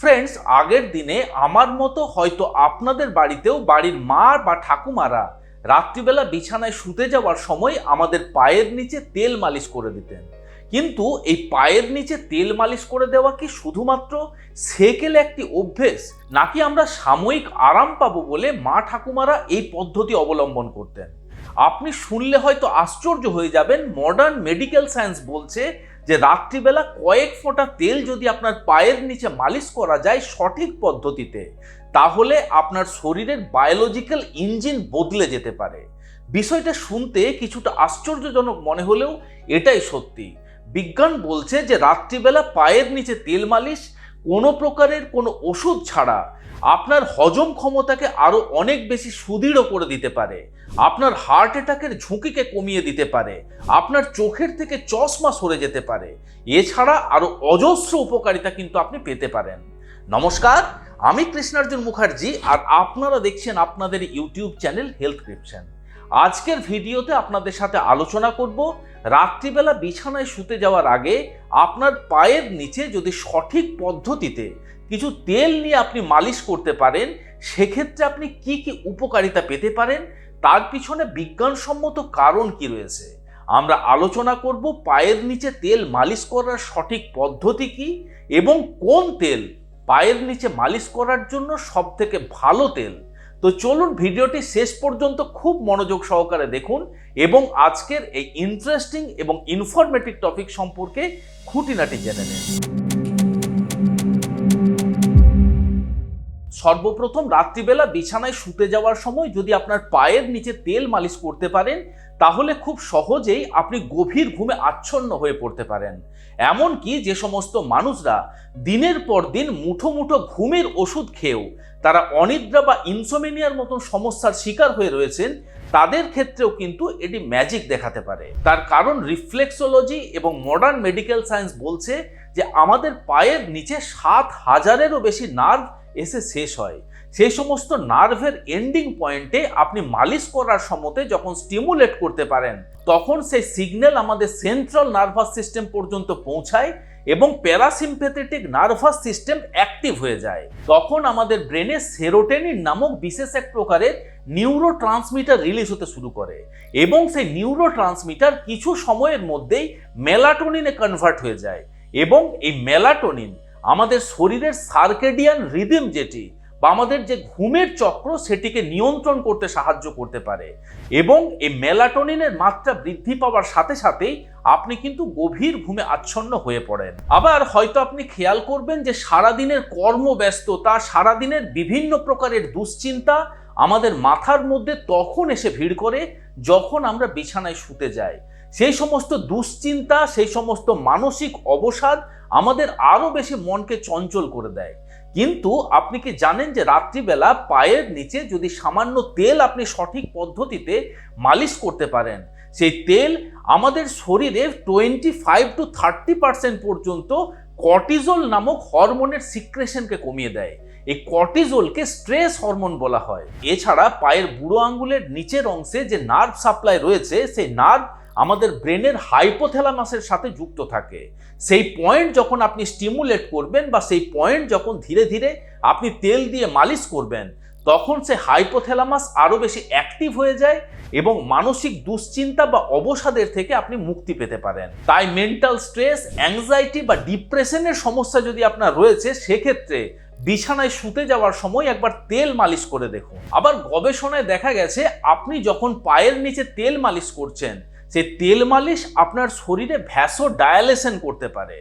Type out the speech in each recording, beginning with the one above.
Friends আগের দিনে আমার মতো হয়তো আপনাদের বাড়িতেও বাড়ির মা বা ঠাকুমারা রাত্রিবেলা বিছানায় শুতে যাওয়ার সময় আমাদের পায়ের নিচে তেল মালিশ করে দিতেন। কিন্তু এই পায়ের নিচে তেল মালিশ করে দেওয়া কি শুধুমাত্র সেকেল একটি অভ্যেস, নাকি আমরা সাময়িক আরাম পাবো বলে মা ঠাকুমারা এই পদ্ধতি অবলম্বন করতেন? আপনি শুনলে হয়তো আশ্চর্য হয়ে যাবেন মডার্ন মেডিকেল সায়েন্স বলছে যে রাত্রিবেলা কয়েক ফোঁটা তেল যদি আপনার পায়ের নিচে মালিশ করা যায় সঠিক পদ্ধতিতে, তাহলে আপনার শরীরের বায়োলজিক্যাল ইঞ্জিন বদলে যেতে পারে। বিষয়টা শুনতে কিছুটা আশ্চর্যজনক মনে হলেও এটাই সত্যি। বিজ্ঞান বলছে যে রাত্রিবেলা পায়ের নিচে তেল মালিশ কোনো প্রকারের কোনো ওষুধ ছাড়া আপনার হজম ক্ষমতাকে আরও অনেক বেশি সুদৃঢ় করে দিতে পারে। আপনার হার্ট অ্যাটাকের ঝুঁকিকে কমিয়ে দিতে পারে। আপনার চোখের থেকে চশমা সরে যেতে পারে। এছাড়া আরও অজস্র উপকারিতা কিন্তু আপনি পেতে পারেন। নমস্কার, আমি কৃষ্ণার্জুন মুখার্জি আর আপনারা দেখছেন আপনাদের ইউটিউব চ্যানেল হেলথ ক্রিপশন আজকের ভিডিওতে আপনাদের সাথে আলোচনা করব, রাত্রিবেলা বিছানায় শুতে যাওয়ার আগে আপনার পায়ের নিচে যদি সঠিক পদ্ধতিতে কিছু তেল নিয়ে আপনি মালিশ করতে পারেন, সেক্ষেত্রে আপনি কি কি উপকারিতা পেতে পারেন, তার পিছনে বিজ্ঞানসম্মত কারণ কি রয়েছে? আমরা আলোচনা করব পায়ের নিচে তেল মালিশ করার সঠিক পদ্ধতি কি এবং কোন তেল পায়ের নিচে মালিশ করার জন্য সব থেকে ভালো তেল? তো চলুন ভিডিওটি শেষ পর্যন্ত খুব মনোযোগ সহকারে দেখুন এবং আজকের এই ইন্টারেস্টিং এবং ইনফরমেটিভ টপিক সম্পর্কে খুঁটিনাটি জেনে নিন। সর্বপ্রথম রাত্রিবেলা বিছানায় শুতে যাওয়ার সময় যদি আপনার পায়ের নিচে তেল মালিশ করতে পারেন, তাহলে খুব সহজেই আপনি গভীর ঘুমে আচ্ছন্ন হয়ে পড়তে পারেন। এমনকি যে সমস্ত মানুষরা দিনের পর দিন মুঠো মুঠো ঘুমের ওষুধ খেয়েও, তারা অনিদ্রা বা ইনসোমেনিয়ার মতন সমস্যার শিকার হয়ে রয়েছেন, তাদের ক্ষেত্রেও কিন্তু এটি ম্যাজিক দেখাতে পারে। তার কারণ রিফ্লেক্সোলজি এবং মডার্ন মেডিকেল সায়েন্স বলছে যে, আমাদের পায়ের নিচে সাত হাজারেরও বেশি নার্ভ এসে শেষ হয়। সেই সমস্ত নার্ভের এন্ডিং পয়েন্টে আপনি মালিশ করার সময়তে যখন স্টিমুলেট করতে পারেন, তখন সেই সিগন্যাল আমাদের সেন্ট্রাল নার্ভাস সিস্টেম পর্যন্ত পৌঁছায় এবং প্যারাসিম্পেথেটিক নার্ভাস সিস্টেম অ্যাক্টিভ হয়ে যায়। তখন আমাদের ব্রেনে সেরোটেনিন নামক বিশেষ এক প্রকারের নিউরো ট্রান্সমিটার রিলিজ হতে শুরু করে এবং সেই নিউরো ট্রান্সমিটার কিছু সময়ের মধ্যেই মেলাটোনিনে কনভার্ট হয়ে যায় এবং এই মেলাটোনিন আমাদের শরীরের সার্কেডিয়ান রিদিম যেটি বা আমাদের যে ঘুমের চক্র সেটিকে নিয়ন্ত্রণ করতে সাহায্য করতে পারে এবং এই মেলাটোনিনের মাত্রা বৃদ্ধি পাওয়ার সাথে সাথেই আপনি কিন্তু গভীর ঘুমে আচ্ছন্ন হয়ে পড়েন। আবার হয়তো আপনি খেয়াল করবেন যে সারাদিনের কর্মব্যস্ততা, সারাদিনের বিভিন্ন প্রকারের দুশ্চিন্তা আমাদের মাথার মধ্যে তখন এসে ভিড় করে যখন আমরা বিছানায় শুতে যাই। সেই সমস্ত দুশ্চিন্তা, সেই সমস্ত মানসিক অবসাদ আমাদের আরও বেশি মনকে চঞ্চল করে দেয়। কিন্তু আপনি কি জানেন যে রাত্রিবেলা পায়ের নিচে যদি সামান্য তেল আপনি সঠিক পদ্ধতিতে মালিশ করতে পারেন, সেই তেল আমাদের শরীরে twenty five to thirty percent পর্যন্ত কর্টিজল নামক হরমোনের সিক্রেশনকে কমিয়ে দেয়। এই কর্টিজলকে স্ট্রেস হরমোন বলা হয়। এছাড়া পায়ের বুড়ো আঙ্গুলের নিচের অংশে যে নার্ভ সাপ্লাই রয়েছে, সেই নার্ভ আমাদের ব্রেনের হাইপোথ্যালামাসের সাথে যুক্ত থাকে। সেই পয়েন্ট যখন আপনি স্টিমুলেট করবেন বা সেই পয়েন্ট যখন ধীরে ধীরে আপনি তেল দিয়ে মালিশ করবেন, তখন সে হাইপোথ্যালামাস আরও বেশি অ্যাক্টিভ হয়ে যায় এবং মানসিক দুশ্চিন্তা বা অবসাদের থেকে আপনি মুক্তি পেতে পারেন। তাই মেন্টাল স্ট্রেস, অ্যাংজাইটি বা ডিপ্রেশনের সমস্যা যদি আপনার রয়েছে, সেক্ষেত্রে বিছানায় শুতে যাওয়ার সময় একবার তেল মালিশ করে দেখুন। আবার গবেষণায় দেখা গেছে, আপনি যখন পায়ের নিচে তেল মালিশ করছেন সেই তেল মালিশ আপনার শরীরে ভ্যাসো ডায়ালেশন করতে পারে।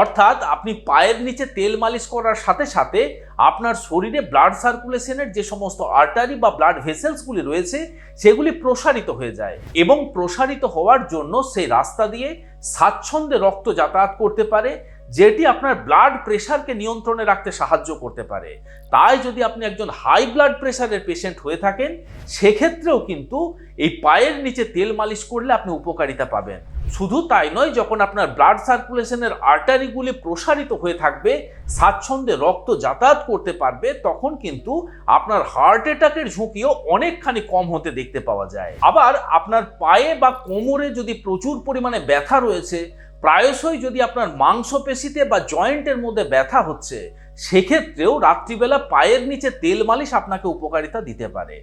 অর্থাৎ আপনি পায়ের নিচে তেল মালিশ করার সাথে সাথে আপনার শরীরে ব্লাড সার্কুলেশনের যে সমস্ত আর্টারি বা ব্লাড ভেসেলসগুলি রয়েছে, সেগুলি প্রসারিত হয়ে যায় এবং প্রসারিত হওয়ার জন্য সেই রাস্তা দিয়ে স্বাচ্ছন্দ্যে রক্ত যাতায়াত করতে পারে যেটি আপনার ব্লাড প্রেশারকে নিয়ন্ত্রণে রাখতে সাহায্য করতে পারে। তাই যদি আপনি একজন হাই ব্লাড প্রেশারের পেশেন্ট হয়ে থাকেন, সেক্ষেত্রেও কিন্তু এই পায়ের নিচে তেল মালিশ করলে আপনি উপকারিতা পাবেন। শুধু তাই নয়, যখন আপনার ব্লাড সার্কুলেশনের আর্টারিগুলি প্রসারিত হয়ে থাকবে, স্বাচ্ছন্দ্যে রক্ত যাতায়াত করতে পারবে, তখন কিন্তু আপনার হার্ট অ্যাটাকের ঝুঁকিও অনেকখানি কম হতে দেখতে পাওয়া যায়। আবার আপনার পায়ে বা কোমরে যদি প্রচুর পরিমাণে ব্যথা রয়েছে প্রায়শই যদি আপনার মাংসপেশিতে বা জয়েন্টের মধ্যে ব্যথা হচ্ছে, সেক্ষেত্রেও রাত্রিবেলা পায়ের নিচে তেল মালিশ আপনাকে উপকারিতা দিতে পারে।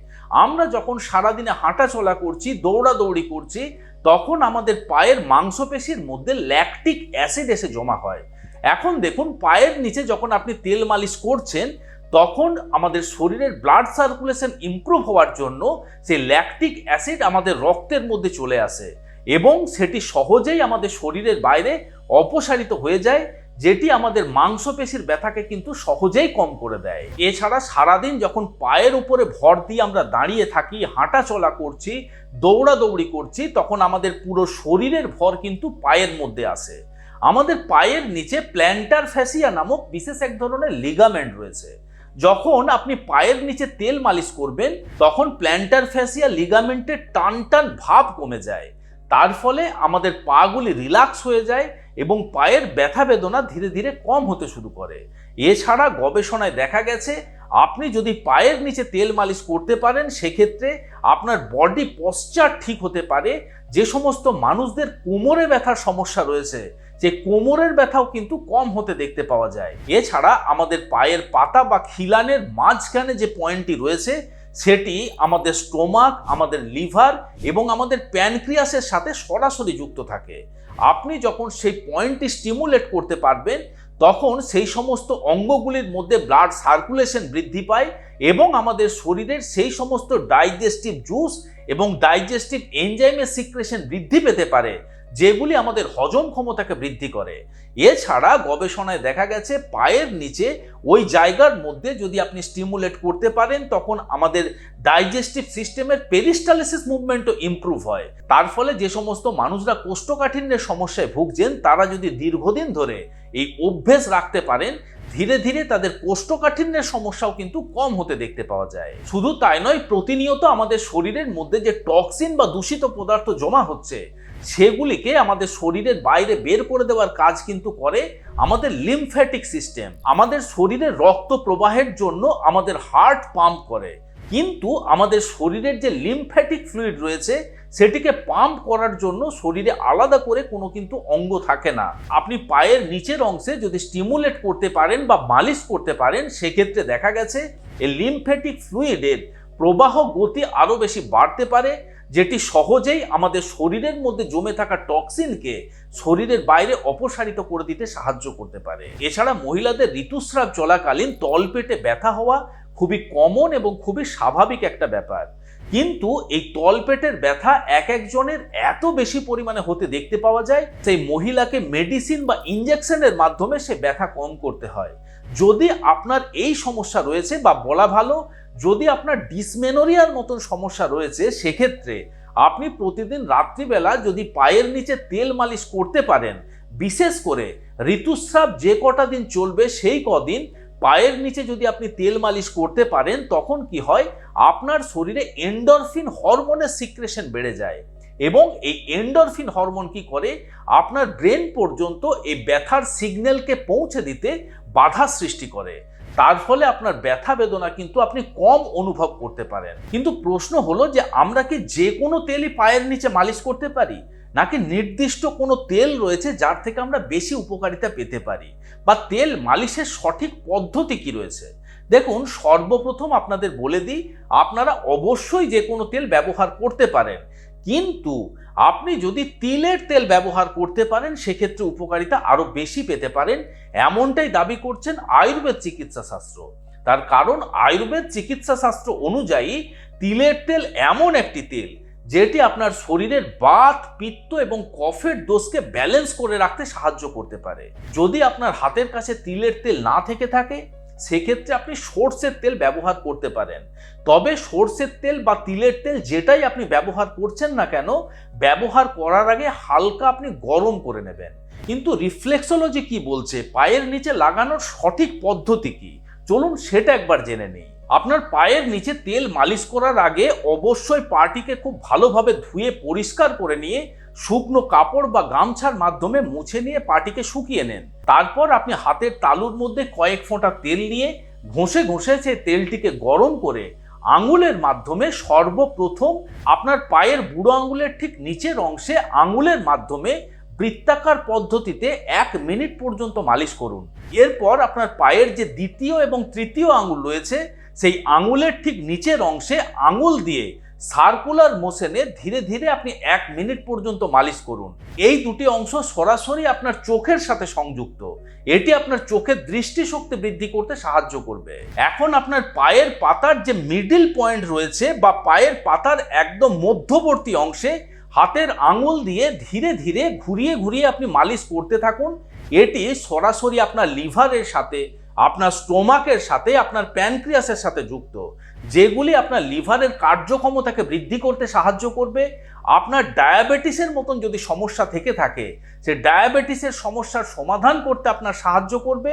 আমরা যখন সারাদিনে হাঁটা চলা করছি, দৌড়াদৌড়ি করছি, তখন আমাদের পায়ের মাংসপেশির মধ্যে ল্যাকটিক অ্যাসিড এসে জমা হয়। এখন দেখুন, পায়ের নিচে যখন আপনি তেল মালিশ করছেন, তখন আমাদের শরীরের ব্লাড সার্কুলেশন ইমপ্রুভ হওয়ার জন্য সেই ল্যাকটিক অ্যাসিড আমাদের রক্তের মধ্যে চলে আসে। এবং সেটি সহজেই আমাদের শরীরের বাইরে অপসারিত হয়ে যায়, যেটি আমাদের মাংসপেশির ব্যথাকে কিন্তু সহজেই কম করে দেয়। এছাড়া সারাদিন যখন পায়ের উপরে ভর দিয়ে আমরা দাঁড়িয়ে থাকি হাঁটা চলা করছি, দৌড়াদৌড়ি করছি, তখন আমাদের পুরো শরীরের ভর কিন্তু পায়ের মধ্যে আসে। আমাদের পায়ের নিচে প্ল্যান্টার ফ্যাসিয়া নামক বিশেষ এক ধরনের লিগামেন্ট রয়েছে। যখন আপনি পায়ের নিচে তেল মালিশ করবেন, তখন প্ল্যান্টার ফ্যাসিয়া লিগামেন্টের টান টান ভাব কমে যায়। তার ফলে আমাদের পাগুলি রিল্যাক্স হয়ে যায় এবং পায়ের ব্যথা বেদনা ধীরে ধীরে কম হতে শুরু করে। এছাড়া গবেষণায় দেখা গেছে, আপনি যদি পায়ের নিচে তেল মালিশ করতে পারেন, সেক্ষেত্রে আপনার বডি পশ্চার ঠিক হতে পারে। যে সমস্ত মানুষদের কোমরে ব্যথার সমস্যা রয়েছে যে কোমরের ব্যথাও কিন্তু কম হতে দেখতে পাওয়া যায়। এছাড়া আমাদের পায়ের পাতা বা খিলানের মাঝখানে যে পয়েন্টটি রয়েছে সেটি আমাদের স্টোমাক, আমাদের লিভার এবং আমাদের প্যানক্রিয়াসের সাথে সরাসরি যুক্ত থাকে। আপনি যখন সেই পয়েন্টটি স্টিমুলেট করতে পারবেন, তখন সেই সমস্ত অঙ্গগুলির মধ্যে ব্লাড সার্কুলেশন বৃদ্ধি পায় এবং আমাদের শরীরের সেই সমস্ত ডাইজেস্টিভ জুস এবং ডাইজেস্টিভ এনজাইমের সিক্রেশন বৃদ্ধি পেতে পারে। যেগুলি আমাদের হজম ক্ষমতাকে বৃদ্ধি করে। এছাড়া গবেষণায় দেখা গেছে পায়ের নিচে ওই জায়গার মধ্যে যদি আপনি স্টিমুলেট করতে পারেন, তখন আমাদের ডাইজেস্টিভ সিস্টেমের পেরিস্টালিসিস মুভমেন্টও ইমপ্রুভ হয়। তার ফলে যে সমস্ত মানুষরা কোষ্ঠকাঠিন্যের সমস্যায় ভুগছেন, তারা যদি দীর্ঘদিন ধরে এই অভ্যেস রাখতে পারেন, ধীরে ধীরে তাদের কোষ্ঠকাঠিন্যের সমস্যাও কিন্তু কম হতে দেখতে পাওয়া যায়। শুধু তাই নয়, প্রতিনিয়ত আমাদের শরীরের মধ্যে যে টক্সিন বা দূষিত পদার্থ জমা হচ্ছে সেগুলিকে আমাদের শরীরের বাইরে বের করে দেওয়ার কাজ কিন্তু করে আমাদের লিমফ্যাটিক সিস্টেম আমাদের শরীরের রক্ত প্রবাহের জন্য আমাদের হার্ট পাম্প করে। কিন্তু আমাদের শরীরের যে লিমফ্যাটিক ফ্লুইড রয়েছে, সেটিকে পাম্প করার জন্য শরীরে আলাদা করে কোনো কিন্তু অঙ্গ থাকে না। আপনি পায়ের নিচের অংশে যদি স্টিমুলেট করতে পারেন বা মালিশ করতে পারেন, সেক্ষেত্রে দেখা গেছে, এই লিমফ্যাটিক ফ্লুইডের প্রবাহ গতি আরও বেশি বাড়তে পারে যেটি সহজেই আমাদের শরীরের মধ্যে জমে থাকা টক্সিনকে শরীরের বাইরে অপসারিত করে দিতে সাহায্য করতে পারে। এছাড়া মহিলাদের ঋতুস্রাব চলাকালীন তলপেটে ব্যথা হওয়া খুবই কমন এবং খুবই স্বাভাবিক একটা ব্যাপার। কিন্তু এই তলপেটের ব্যথা এক একজনের এত বেশি পরিমাণে হতে দেখতে পাওয়া যায়, সেই মহিলাকে মেডিসিন বা ইঞ্জেকশনের মাধ্যমে সে ব্যথা কম করতে হয়। যদি আপনার এই সমস্যা রয়েছে বা বলা ভালো যদি আপনার ডিসমেনোরিয়ার মতন সমস্যা রয়েছে, সেক্ষেত্রে আপনি প্রতিদিন রাত্রিবেলা যদি পায়ের নিচে তেল মালিশ করতে পারেন, বিশেষ করে ঋতুস্রাব যে কটা দিন চলবে সেই কদিন পায়ের নিচে যদি আপনি তেল মালিশ করতে পারেন, তখন কি হয়? আপনার শরীরে এন্ডরফিন হরমোনের সিক্রেশন বেড়ে যায় এবং এই এন্ডরফিন হরমোন কি করে? আপনার ব্রেন পর্যন্ত এই ব্যথার সিগন্যালকে পৌঁছে দিতে বাধা সৃষ্টি করে। তার ফলে আপনার ব্যথা বেদনা কিন্তু আপনি কম অনুভব করতে পারেন। কিন্তু প্রশ্ন হলো যে, আমরা কি যে কোনো তেলই পায়ের নিচে মালিশ করতে পারি? নাকি নির্দিষ্ট কোনো তেল রয়েছে যার থেকে আমরা বেশি উপকারিতা পেতে পারি? বা তেল মালিশের সঠিক পদ্ধতি কি রয়েছে? দেখুন, সর্বপ্রথম আপনাদের বলে দিই, আপনারা অবশ্যই যে কোনো তেল ব্যবহার করতে পারেন। কিন্তু আপনি যদি তিলের তেল ব্যবহার করতে পারেন, সেক্ষেত্রে উপকারিতা আরও বেশি পেতে পারেন। এমনটাই দাবি করছেন আয়ুর্বেদ চিকিৎসা শাস্ত্র তার কারণ আয়ুর্বেদ চিকিৎসা শাস্ত্র অনুযায়ী তিলের তেল এমন একটি তেল, যেটি আপনার শরীরের বাত, পিত্ত এবং কফের দোষকে ব্যালেন্স করে রাখতে সাহায্য করতে পারে। যদি আপনার হাতের কাছে তিলের তেল না থেকে থাকে সেক্ষেত্রে আপনি সর্ষের তেল ব্যবহার করতে পারেন। তবে সর্ষের তেল বা তিলের তেল যেটাই আপনি ব্যবহার করছেন না কেন, ব্যবহার করার আগে হালকা আপনি গরম করে নেবেন। কিন্তু রিফ্লেক্সোলজি কি বলছে? পায়ের নিচে লাগানোর সঠিক পদ্ধতি কি? চলুন সেটা একবার জেনে নিই। আপনার পায়ের নিচে তেল মালিশ করার আগে অবশ্যই পাটিকে খুব ভালোভাবে ধুয়ে পরিষ্কার করে নিয়ে শুকনো কাপড় বা গামছার মাধ্যমে মুছে নিয়ে পাটিকে শুকিয়ে নেন। তারপর আপনি হাতের তালুর মধ্যে কয়েক ফোঁটা তেল নিয়ে ঘষে ঘষে সে তেলটিকে গরম করে আঙুলের মাধ্যমে সর্বপ্রথম আপনার পায়ের বুড়ো আঙুলের ঠিক নিচের অংশে আঙুলের মাধ্যমে বৃত্তাকার পদ্ধতিতে এক মিনিট পর্যন্ত মালিশ করুন। এরপর আপনার পায়ের যে দ্বিতীয় এবং তৃতীয় আঙুল রয়েছে সেই আঙুলের ঠিক নিচের অংশে আঙুল দিয়ে সার্কুলার মোশনে ধীরে ধীরে আপনি এক মিনিট পর্যন্ত মালিশ করুন। এই দুটি অংশ সরাসরি আপনার চোখের সাথে সংযুক্ত। এটি আপনার চোখের দৃষ্টিশক্তি বৃদ্ধি করতে সাহায্য করবে। এখন আপনার পায়ের পাতার যে মিডিল পয়েন্ট রয়েছে বা পায়ের পাতার একদম মধ্যবর্তী অংশে হাতের আঙুল দিয়ে ধীরে ধীরে ঘুরিয়ে ঘুরিয়ে আপনি মালিশ করতে থাকুন। এটি সরাসরি আপনার লিভারের সাথে আপনার স্টোমাকের সাথে, আপনার প্যানক্রিয়াসের সাথে যুক্ত। যেগুলি আপনার লিভারের কার্যক্ষমতাকে বৃদ্ধি করতে সাহায্য করবে। আপনার ডায়াবেটিসের মতন যদি সমস্যা থেকে থাকে, সে ডায়াবেটিসের সমস্যার সমাধান করতে আপনার সাহায্য করবে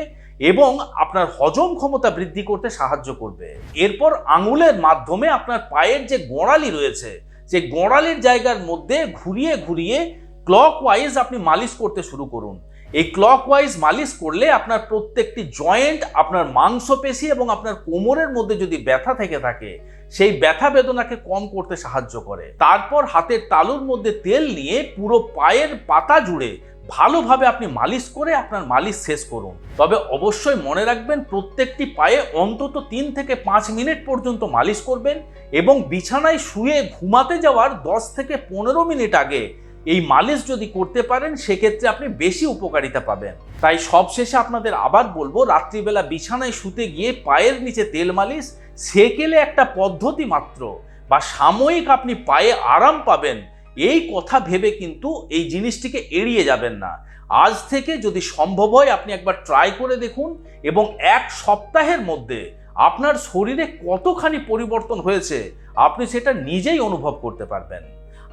এবং আপনার হজম ক্ষমতা বৃদ্ধি করতে সাহায্য করবে। এরপর আঙুলের মাধ্যমে আপনার পায়ের যে গোড়ালি রয়েছে যে গোড়ালির জায়গার মধ্যে ঘুরিয়ে ঘুরিয়ে ক্লকওয়াইজ আপনি মালিশ করতে শুরু করুন। এই ক্লকওয়াইজ মালিশ করলে আপনার প্রত্যেকটি জয়েন্ট আপনার মাংসপেশি এবং আপনার কোমরের মধ্যে যদি ব্যথা থেকে থাকে, সেই ব্যথা বেদনাকে কম করতে সাহায্য করে। তারপর হাতের তালুর মধ্যে তেল নিয়ে পুরো পায়ের পাতা জুড়ে ভালোভাবে আপনি মালিশ করে আপনার মালিশ শেষ করুন। তবে অবশ্যই মনে রাখবেন, প্রত্যেকটি পায়ে অন্তত তিন থেকে পাঁচ মিনিট পর্যন্ত মালিশ করবেন এবং বিছানায় শুয়ে ঘুমাতে যাওয়ার দশ থেকে পনেরো মিনিট আগে এই মালিশ যদি করতে পারেন, সেক্ষেত্রে আপনি বেশি উপকারিতা পাবেন। তাই সবশেষে আপনাদের আবার বলব, রাত্রিবেলা বিছানায় শুতে গিয়ে পায়ের নিচে তেল মালিশ সেকেলে একটা পদ্ধতি মাত্র বা সাময়িক আপনি পায়ে আরাম পাবেন। এই কথা ভেবে কিন্তু এই জিনিসটিকে এড়িয়ে যাবেন না। আজ থেকে যদি সম্ভব হয়, আপনি একবার ট্রাই করে দেখুন এবং এক সপ্তাহের মধ্যে আপনার শরীরে কতখানি পরিবর্তন হয়েছে, আপনি সেটা নিজেই অনুভব করতে পারবেন।